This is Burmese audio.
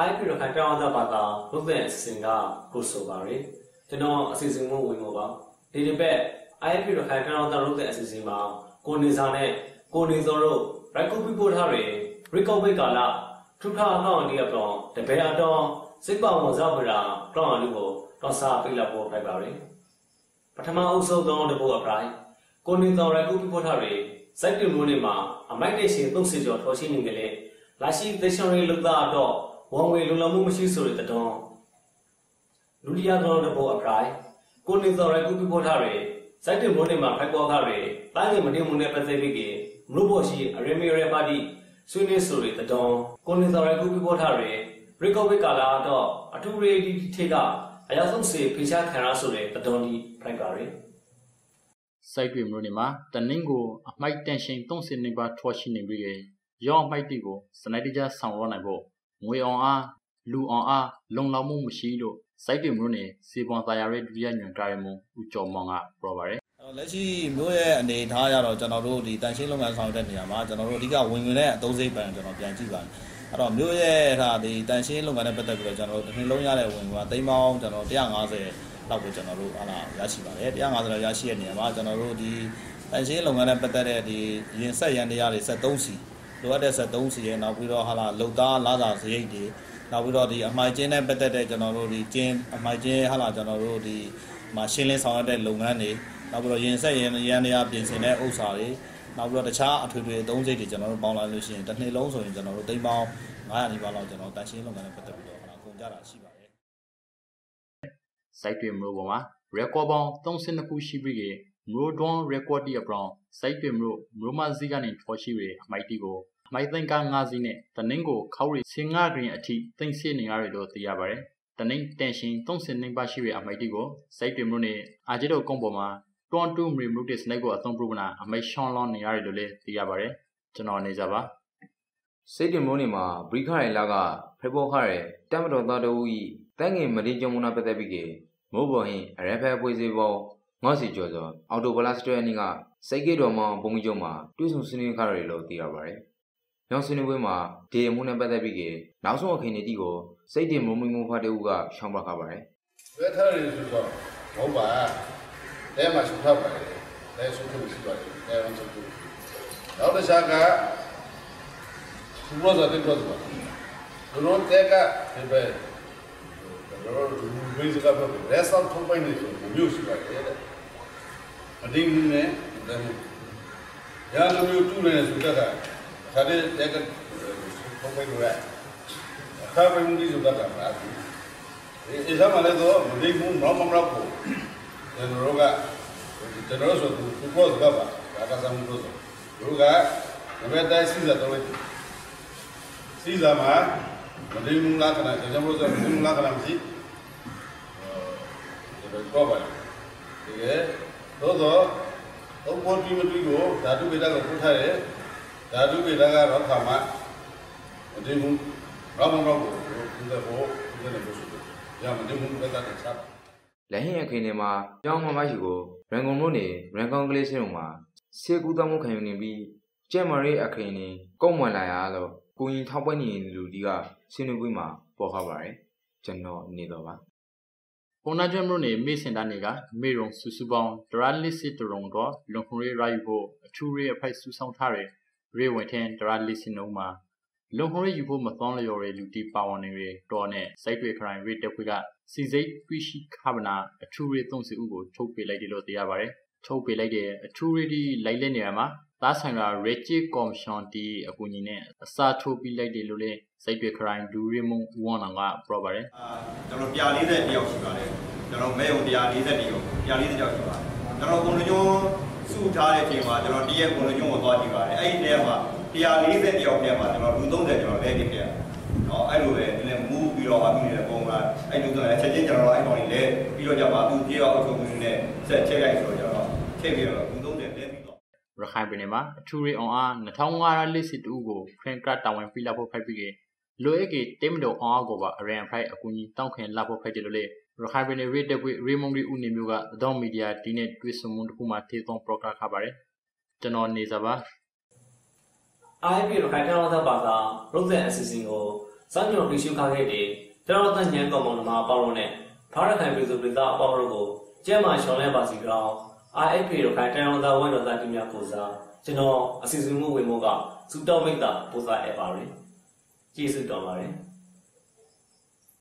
IFP ရခိုင်တောင်းတာပါတာလုပ်တဲ့အစီအစဉ်ကကိုဆိုပါရယ်ကျွန်တော်အစီအစဉ်ကိုဝင်လို့ပါဒီတစ်ပတ် IFP ရခိုင်တောင်းတာလုပ်တဲ့အစီအစဉ်မှာကိုနေစာနဲ့ကိုနေစောတို့ right copy ပို့ထားတယ် recovery ကာလထူထောင်အောင်ဒီကတော့တပည့်အတော်စိတ်ပေါင်းစားပြတာတောင်းအလူကိုတော့စာပေးလာဖို့ဖိုက်ပါရယ်ပထမအုပ်စုသောတပုတ်အပရိုင်ကိုနေစော right copy ပို့ထားတယ်စိုက်တူမျိုးတွေမှာအမိုက်တေရှင်30ကျော်ထော်ရှိနေကြလေလာရှိသေရှင်ရီလုသားတော့ ဝန်ဝေလုံလောက်မှုမရှိဆိုတဲ့တုံးလူလျာသောတဘောအပရိုင်ကိုနေသော်ရကုပြပေါ်ထားရယ်စိုက်တင်မိုးနေမှာဖိုက်ပေါ်ခရယ်တိုင်းငယ်မတင်မှုနဲ့ပတ်သက်ပြီးကမလို့ပေါ်ရှိအရမီရပါတီဆွေးနွေးဆိုတဲ့တုံးကိုနေသော်ရကုပြပေါ်ထားရယ်ရီကောဝိကာလာတော့အထူးရေဒီထေကအရောက်ဆုံးစေဖိချခံရဆိုတဲ့တုံးဒီဖိုက်ပါရယ်စိုက်တွေမျိုးနေမှာတနင်းကိုအမိုက်တန်ရှင်30နေပါထွားရှိနေပြီးရောင်းမိုက်တီကိုစနိုက်တကြဆောင်ရနိုင်ဖို့ ငွေအောင်အားလူအောင်အားလုံလောက်မှုမရှိလို့စိုက်တင်မျိုးနဲ့စေပွန်သာယာရဲ့ဒုတိယညွန်တာရမုံဦးကျော်မောင်ကပြောပါရယ်လက်ရှိမျိုးရဲ့အနေထားရတော့ကျွန်တော်တို့ဒီတန်ရှင်းလုပ်ငန်းဆောင်တဲ့နေရာမှာကျွန်တော်တို့အဓိကဝင်ဝင်တဲ့အသုံးစိတ်ပန်ကျွန်တော်ပြန်ကြည့်ပါတယ်အဲ့တော့မျိုးရဲ့ဟာဒီတန်ရှင်းလုပ်ငန်းနဲ့ပတ်သက်ပြီးတော့ကျွန်တော်တို့တစ်နှစ်လုံးရတဲ့ဝင်ကသိန်းပေါင်းကျွန်တော်150လောက်ကိုကျွန်တော်တို့ဟာလာရရှိပါတယ်150လောက်ရရှိတဲ့နေရာမှာကျွန်တော်တို့ဒီတန်ရှင်းလုပ်ငန်းနဲ့ပတ်သက်တဲ့ဒီရင်ဆက်ရန်တရားတွေ73စီ လိုအပ်တဲ့73စီရဲ့နောက်ပြီးတော့ဟာလာလုံသားလာစာစရိတ်တွေနောက်ပြီးတော့ဒီအမိုက်ကျင်းနဲ့ပတ်သက်တဲ့ကျွန်တော်တို့ဒီကျင်းအမိုက်ကျင်းဟာလာကျွန်တော်တို့ဒီမှာရှင်းလင်းဆောင်ရတဲ့လုပ်ငန်းတွေနောက်ပြီးတော့ရင်ဆက်ရန်ရန်တရားပြင်ဆင်တဲ့ဥစ္စာတွေနောက်ပြီးတော့တခြားအထွေထွေအသုံးစိတ်တွေကျွန်တော်တို့ပေါင်းလိုက်လို့ရှိရင်တစ်နှစ်လုံးဆိုရင်ကျွန်တော်တို့သိန်းပေါင်း900နီးပါးလောက်ကျွန်တော်တန်ရှင်းလုပ်ငန်းနဲ့ပတ်သက်ပြီးတော့ဟာကုန်ကြတာရှိပါတယ်။ site တွေမျိုးပေါ်မှာ record ပေါင်း32ခုရှိပြီး Mrodon record တီအပြောင်း site တွေမျိုး Mromazi ကနေထော်ရှိရအမိုက်တီကိုမိုက်သိန်းကား၅စီးနဲ့တနင်္ကိုခောက်ရီစင်ငါဂရင်အထိသိမ့်စစ်နေရတယ်လို့သိရပါတယ်။တနင်္တန်ရှင်30နှိမ်ပါရှိတဲ့အမိုက်တီကိုစိုက်တွင်မှုနဲ့အာဂျီတို့ကုန်းပေါ်မှာ22 mm တဲ့စနိုက်ကိုအသုံးပြုနာအမိတ်ရှောင်းလောင်းနေရတယ်လို့လည်းသိရပါတယ်။ကျွန်တော်နေကြပါစိတ်တင်မိုးနေမှာဘရိခရိုင်လာကဖေပေါ်ခရဲတမ်မတော်သားတို့ဤတန်းငင်မလေးကျုံမနာပတ်သက်ပြီးကေမိုးပေါ်ရင်အရဖဲပွေးစီပေါ် ငေါ့စီကျော်စောအော်တိုဘလာစတရနီကစိတ်ကေတော်မောင်ဘုံကြီးကျုံမှာတွဲဆုံဆွေးနွေးခရဲလို့သိရပါတယ်ညောင်ဆွေးနွေးပွဲမှာဒီအမှုနဲ့ပတ်သက်ပြီးကနောက်ဆုံးအခင်းအတီးကိုစိတ်တင်မုံမီမုံဖတ်တဲ့ဦးကရှောင်းပြခဲ့ပါတယ်။ဘယ်ထားရဆိုတော့မဟုတ်ပါ။တဲမှာရှုပ်ထားပါတယ်။တဲရှုပ်ထုတ်ရှိပါတယ်။တဲမှာရှုပ်ထုတ်။နောက်တစ်ခြားကသူရောတဲ့တော့ပါ။ဒရုန်းတဲကဒီပဲ ဒရုန်းဘယ်စကားပြောလဲ။ဆောက်ထုတ်ပိုင်းနေဆိုမျိုးရှိပါတယ်။အတင်းနဲ့ဒါမျိုးရာလူမျိုးတူနေဆိုတော့ခါတဲ့တက်ကပုံပိတ်လို့ရခါပိတ်မှုဒီဆိုတာကမှာဒီစမ်းမလဲတော့မဒီမှုမမမလောက်ကိုကျွန်တော်တို့ကကျွန်တော်ဆိုသူသူပြောစကားပါဒါကစားမှုလို့ဆိုတို့ကနမတိုင်းစီစားတော့လိုက်စီစားမှာ မဒီမှုလားခဏကျွန်တော်တို့ဆိုမဒီမှုလားခဏမရှိအဲကျွန်တော်ပြောပါဒီကဲတော့တော့တော့ပေါ်ပြီးမတွေ့ကိုဓာတုပေတာကိုပို့ထားတယ်ဓာတုပိဒါကတော့ခါမှမတင်ဘူးဘာမှမဟုတ်ဘူးဒီတော့ဘောဒီနေ့ဘောဆိုရမတင်ဘူးသက်သက်ချက်လက်ဟင်းအခင်းထဲမှာကြောင်းမမရှိကိုရန်ကုန်မြို့နယ်ရန်ကုန်ကလေးစင်းမှာဆေးကူတောင်းမှုခံယူနေပြီးကျက်မရေးအခင်းနေကုတ်မွန်လာရတော့ ကိုရင်ထောက်ပွဲနေလူဒီကဆင်းနေပွဲမှာပေါ်ခါပါတယ်ကျွန်တော်နေတော့ပါပုံနာကျွမ်းမြို့နယ်မေစင်တာနေကမေရုံစုစုပေါင်းဒရာလစ်စစ်တရုံတော့လွန်ခွန်ရေးရာယူဖို့အထူးရေးအဖိုက်စုဆောင်ထားတဲ့ရေဝင်ထင်ဒရာလီစင်နုံမှာလုံခုံရယူဖို့မသွန်းလျော်တဲ့လူတီပါဝင်နေတော်နဲ့စိုက်တွေခရိုင်ရေတက်ခွေကစီစိတ်ပြရှိခဗနာအထူးရေသုံးစီဦးကိုထုတ်ပေးလိုက်တယ်လို့သိရပါတယ် ထုတ်ပေးလိုက်တဲ့အထူးရေဒီလိုက်လက်နေရမှာသားဆိုင်ကရေချီကော်မရှင်တီအကူအညီနဲ့အစာထိုးပြီးလိုက်တယ်လို့လည်းစိုက်တွေခရိုင်ဒူရီမုံဦးဝွန်ကပြောပါတယ်ကျွန်တော်ပြာ40တယောက်ရှိပါတယ်ကျွန်တော်မဲုံ140တယောက်ပြာ40တယောက်ရှိပါတယ်ကျွန်တော်ကုန်လုံးစုထားတဲ့အချိန်မှာကျွန်တော်တရက်ကုန်လုံးကျုံကိုသွားကြည့်ပါတယ်အဲ့ဒီနေရာမှာ140တယောက်ထဲမှာကျွန်တော်လူ30ကျွန်တော်လဲကြည့်ခဲ့နော်အဲ့လိုပဲဒီနေ့မူးပြီးတော့အမှုနေတဲ့ပုံကအဲ့လိုဆိုရင်ချက်ချင်းကျွန်တော်အဲ့ကောင်ကြီးလဲပြီးတော့ကြပါသူကြေးအောင်အချုပ်မှုနဲ့ဆက်ချက်လိုက်ဆိုတော့ ချက်ပြီးတော့လူ30လဲပြီးတော့ရခိုင်ပြည်နယ်မှာအထူးရေအောင်အား2500လက်စစ်တူကိုဖရင်ကတ်တာဝန်ပြလာဖို့ဖိုက်ပြီးလိုအပ်ကေတိမတော်အောင်ကိုပါအရန်ဖိုက်အကူကြီးတောင်းခင်လာဖို့ဖိုက်တယ်လို့လေရခိုင်ပြည်နယ်ရေတက်ကွေရေမုံရီဦးနေမျိုးကအဒေါမီဒီယာဒီနဲ့တွေ့ဆုံမှုတစ်ခုမှထေသွန်ပရိုဂရမ်ခါပါတယ်ကျွန်တော်နေစားပါ IB ရခိုင်တောင်သာပါကရုပ်သံအစီအစဉ်ကိုစောင့်ကြည့်ပြီးရှုခါခဲ့တဲ့ကျွန်တော်တန်ညံကောင်မောင်နှမအပေါင်းတို့နဲ့ဖားရခိုင်ပြည်သူပြည်သားအပေါင်းတို့ကိုကျဲမှာရှောင်းလဲပါစီကြောင်း RFP တို့ခိုင်တန်အောင်သားဝိုင်းတော်သားတင်များကိုစားကျွန်တော်အစီအစဉ်မှုဝင်မှုကစူတောင်းမိတ်တာပို့စားအပ်ပါရယ်ကျေးဇူးတော်ပါတယ်